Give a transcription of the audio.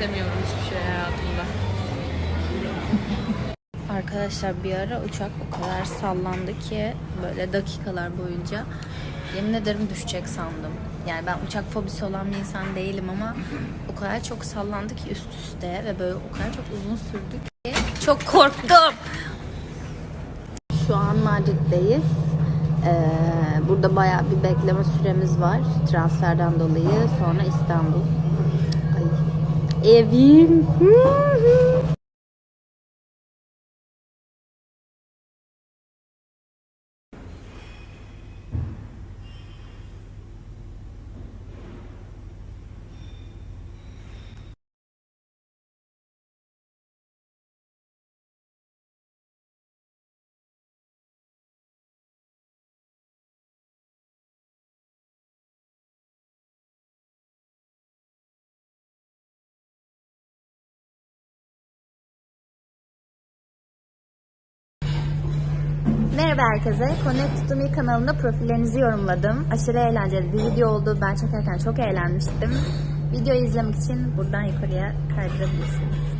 istemiyorum hiçbir şey hayatımda. Arkadaşlar bir ara uçak o kadar sallandı ki böyle dakikalar boyunca yemin ederim düşecek sandım. Yani ben uçak fobisi olan bir insan değilim ama o kadar çok sallandı ki üst üste ve böyle o kadar çok uzun sürdü ki çok korktum. Şu an Madrid'deyiz. Ee, burada bayağı bir bekleme süremiz var transferden dolayı. Sonra İstanbul. Evi. Uhum. Merhaba herkese. Connect to Me kanalında profillerinizi yorumladım. Aşırı eğlenceli bir video oldu. Ben çekerken çok eğlenmiştim. Videoyu izlemek için buradan yukarıya kaydırabilirsiniz.